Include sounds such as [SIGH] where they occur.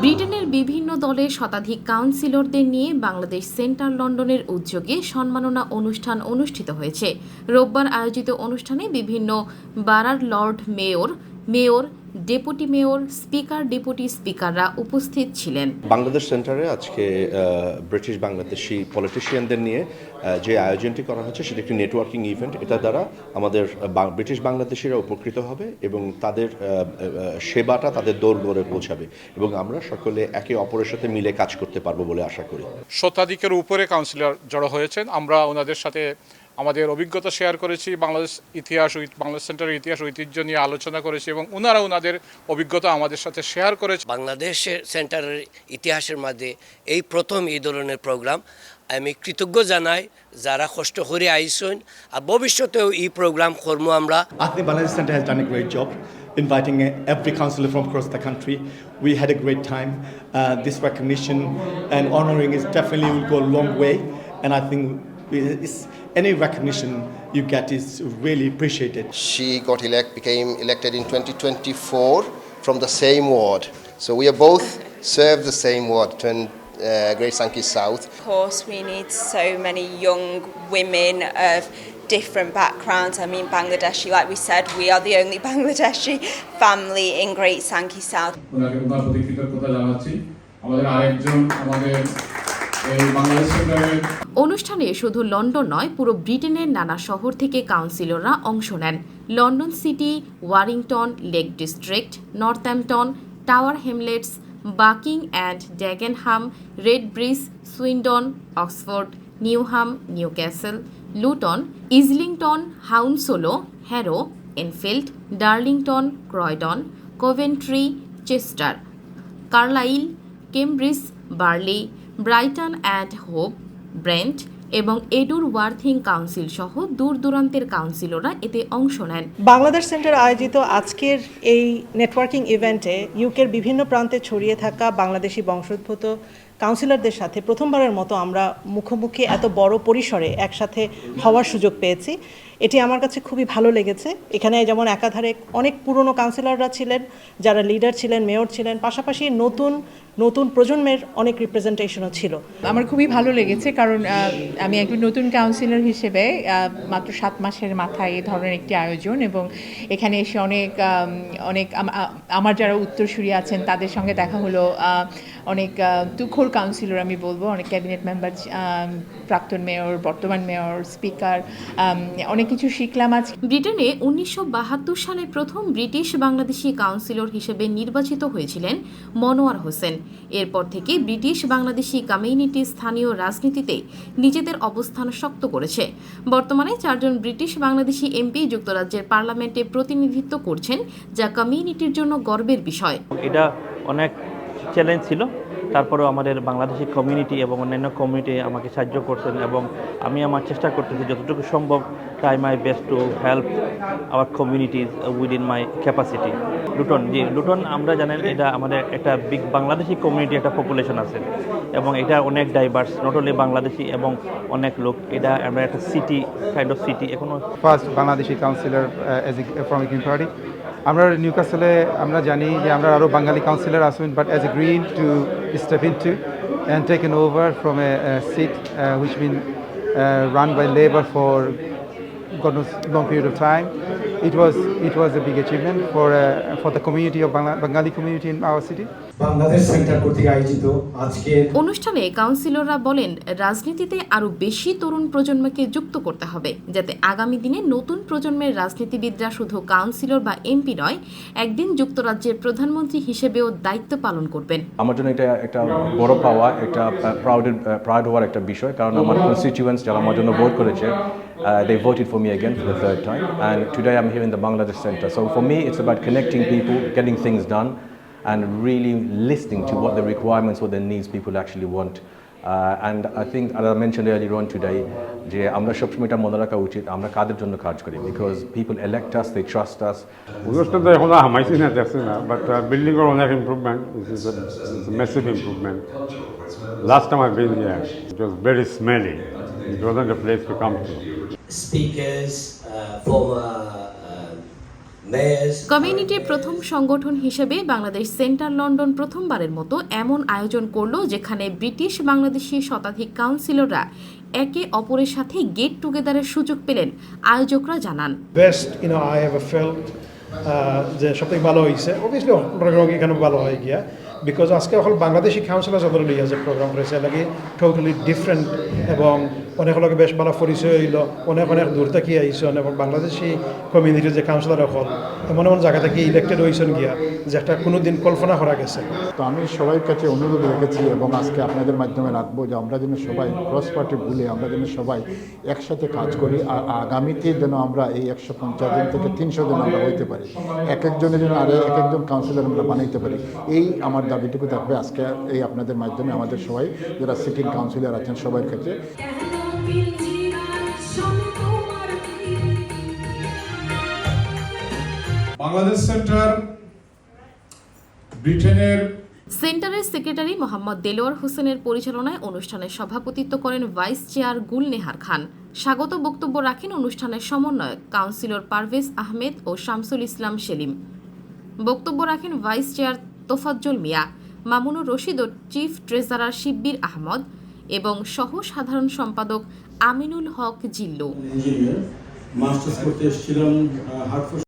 ব্রিটেনের বিভিন্ন দলের শতাধিক কাউন্সিলরদের নিয়ে বাংলাদেশ সেন্টার লন্ডনের উদ্যোগে সম্মাননা অনুষ্ঠান অনুষ্ঠিত হয়েছে। রোববার আয়োজিত অনুষ্ঠানে বিভিন্ন বারার lord mayor mayor deputy mayor speaker deputy স্পিকাররা উপস্থিত ছিলেন। বাংলাদেশ সেন্টারে আজকে ব্রিটিশ বাংলাদেশি পলিটিশিয়ানদের নিয়ে যে আয়োজনটি করা হচ্ছে সেটা একটি নেটওয়ার্কিং ইভেন্ট এটা দ্বারা আমাদের বা- ব্রিটিশ বাংলাদেশিরা উপকৃত হবে এবং তাদের সেবাটা তাদের দৌড় গড়ে পৌঁছাবে এবং আমরা সকলে একে অপরের সাথে মিলে কাজ করতে পারব বলে আশা করি। শতাধিকের উপরে কাউন্সিলর জড়ো হয়েছেন। আমরা ওনাদের সাথে আমাদের অভিজ্ঞতা শেয়ার করেছি বাংলাদেশ ইতিহাস বাংলাদেশ সেন্টারের ইতিহাস ঐতিহ্য নিয়ে আলোচনা করেছি এবং ওনারা ওনাদের অভিজ্ঞতা আমাদের সাথে শেয়ার করেছে। বাংলাদেশের সেন্টারের ইতিহাসের মাঝে এই প্রথম এই ধরনের প্রোগ্রাম। আমি কৃতজ্ঞ জানাই যারা কষ্ট করে আইসন আর ভবিষ্যতেও এই প্রোগ্রাম করব আমরা। আপনি Bangladesh centre has done great job inviting every councillor from cross the country we had a great time this recognition and honouring is definitely will go long way and I think it's, any recognition you get is really appreciated. She got elect, became elected in 2024 from the same ward. So we are both served the same ward, Twen, uh, Great Sankey South. Of course, we need so many young women of different backgrounds. I mean, Bangladeshi, like we said, we are the only [LAUGHS] Bangladeshi family in Great Sankey South. ওনাকে ওনার প্রতি কৃতজ্ঞতা জানাচ্ছি আমাদের আরেকজন আমাদের এই বাংলাদেশ সেন্টারের অনুষ্ঠানে শুধু লন্ডন নয়, পুরো ব্রিটেনের নানা শহর থেকে কাউন্সিলররা অংশ নেন। London City, Warrington, Lake District Northampton Tower Hamlets Barking and Dagenham, Redbridge, Swindon, Oxford, Newham, Newcastle, Luton, Islington, Hounslow, Harrow, Enfield, Darlington, Croydon, Coventry, Chester, Carlisle, Cambridge, Burnley Brighton and Hove, Brent এবং Adur Worthing council সহ দূর দূরান্তের কাউন্সিলররা এতে অংশ নেন। Bangladesh centre আয়োজিত আজকের এই নেটওয়ার্কিং ইভেন্টে ইউকের বিভিন্ন প্রান্তে ছড়িয়ে থাকা বাংলাদেশি বংশোদ্ভূত কাউন্সিলরদের সাথে প্রথমবারের মতো আমরা মুখোমুখি এত বড় পরিসরে একসাথে হওয়ার সুযোগ পেয়েছি। এটি আমার কাছে খুবই ভালো লেগেছে। এখানে যেমন একাধারে অনেক পুরনো কাউন্সিলররা ছিলেন, যারা লিডার ছিলেন, মেয়র ছিলেন, পাশাপাশি নতুন নতুন প্রজন্মের অনেক রিপ্রেজেন্টেশনও ছিল। আমার খুবই ভালো লেগেছে কারণ আমি একজন নতুন কাউন্সিলর হিসেবে মাত্র সাত মাসের মাথায় এই ধরনের একটি আয়োজন এবং এখানে এসে অনেক অনেক আমার যারা উত্তরসূরি আছেন তাদের সঙ্গে দেখা হলো অনেক তুখোর কাউন্সিলর আমি বলব অনেক ক্যাবিনেট মেম্বার প্রাক্তন মেয়র বর্তমান মেয়র স্পিকার অনেক কিছু শিখলাম আজ। ব্রিটেনে উনিশশো বাহাত্তর সালে প্রথম ব্রিটিশ বাংলাদেশি কাউন্সিলর হিসেবে নির্বাচিত হয়েছিলেন মনোয়ার হোসেন। এরপর থেকে ব্রিটিশ বাংলাদেশি কমিউনিটি স্থানীয় রাজনীতিতে নিজেদের অবস্থান শক্ত করেছে। বর্তমানে চারজন ব্রিটিশ বাংলাদেশি এমপি যুক্তরাজ্যের পার্লামেন্টে প্রতিনিধিত্ব করছেন, যা কমিউনিটির জন্য গর্বের বিষয়। এটা অনেক চ্যালেঞ্জ ছিল। তারপরেও আমাদের বাংলাদেশি কমিউনিটি এবং অন্যান্য কমিউনিটি আমাকে সাহায্য করছেন এবং আমি আমার চেষ্টা করতেছি যতটুকু সম্ভব try my best to help our communities within my capacity Luton ji Luton আমরা জানেন এটা আমাদের একটা বিগ বাংলাদেশি কমিউনিটি একটা পপুলেশন আছে এবং এটা অনেক ডাইভার্স নট অনলি বাংলাদেশি এবং অনেক লোক। এটা আমরা একটা সিটি কাইন্ড অফ সিটি এখনও first Bangladeshi councillor from green party আমরা নিউ কাসেলে আমরা জানি যে আমরা আরও বাঙালি কাউন্সিলর আসবেন but as a green to step in to and taken over from a seat which been run by Labour for God knows long period of time. It was it was a big achievement for uh, for the community of Bangla- Bengali community in our city. Bangladesh centre কর্তৃক আয়োজিত আজকের অনুষ্ঠানে কাউন্সিলররা বলেন রাজনীতিতে আরও বেশি তরুণ প্রজন্মকে যুক্ত করতে হবে যাতে আগামী দিনে নতুন প্রজন্মের রাজনীতিবিদরা শুধু কাউন্সিলর বা এমপি নয় একদিন যুক্তরাজ্যের প্রধানমন্ত্রী হিসেবেও দায়িত্ব পালন করবেন আমার জন্য এটা একটা বড় পাওয়া একটা প্রাউডেড প্রাউড হওয়ার একটা বিষয় কারণ আমার কনস্টিটিউয়েন্টস যারা আমার জন্য ভোট করেছে they voted for me again for the third time and today I'm here in the Bangladesh Center so for me it's about connecting people getting things done and really listening to what the requirements or the needs people actually want Uh, and I think, as I mentioned earlier on today, যে আমরা সবসময় এটা মনে রাখা উচিত আমরা কাদের জন্য কাজ করি because people elect us, they trust us. উদ্যোগটা তো এখন হামাইছি না দেখছি না বাট বিল্ডিংয়ের অনেক improvement this is massive improvement last time I been here it was very smelly it wasn't a place to come to speakers, uh, former uh, কমিউনিটির প্রথম সংগঠন হিসেবে বাংলাদেশ সেন্টার লন্ডন প্রথমবারের মতো এমন আয়োজন করল যেখানে ব্রিটিশ বাংলাদেশি শতাধিক কাউন্সিলররা একে অপরের সাথে গেট টুগেদারের সুযোগ পেলেন আয়োজকরা জানান। Best you know I have felt যে সবথেকে ভালো হয়েছে অবভিয়াসলি এখানে ভালো হয়ে গিয়া। বিকজ আজকে অকল বাংলাদেশি কাউন্সিলার যত লিয়া যে প্রোগ্রাম করেছে লাগে টোটালি ডিফারেন্ট এবং অনেক লগে বেশ ভালো পরিচয় হইল, অনেক অনেক দূর থেকে আইসন এবং বাংলাদেশি কমিউনিটির যে কাউন্সিলর হল এমন এমন জায়গা থেকে ইলেক্টেড হয়েছেন গিয়া, যে একটা কোনো দিন কল্পনা করা গেছে। তো আমি সবাই কাছে অনুরোধ রেখেছি এবং আজকে আপনাদের মাধ্যমে রাখব যে আমরা যেন সবাই ক্রস পার্টি ভুলে আমরা যেন সবাই একসাথে কাজ করি, আর আগামীতে যেন আমরা এই একশো পঞ্চাশ জন থেকে তিনশো জন আমরা হইতে পারি, এক একজনের জন্য আর এক একজন কাউন্সিলার আমরা বানাইতে পারি, এই আমার দাবিটুকু থাকবে আজকে এই আপনাদের মাধ্যমে আমাদের সবাই যারা সিটিং কাউন্সিলর আছেন সবার কাছে বাংলাদেশ সেন্টার ব্রিটেনের সেন্টারের সেক্রেটারি মোহাম্মদ দেলোয়ার হোসেনের পরিচালনায় অনুষ্ঠানে সভাপতিত্ব করেন ভাইস চেয়ার গুল নেহার খান। স্বাগত বক্তব্য রাখেন অনুষ্ঠানের সমন্বয়ক কাউন্সিলর পারভেজ আহমেদ ও শামসুল ইসলাম সেলিম। বক্তব্য রাখেন ভাইস চেয়ার তোফাজ্জল মিয়া, মামুনুর রশিদ ও চিফ ট্রেজারার শিব্বির আহমদ এবং সহ সাধারণ সম্পাদক আমিনুল হক জিল্লু। মাস্টার্স করতে এসেছিলাম হার্টফোর্ড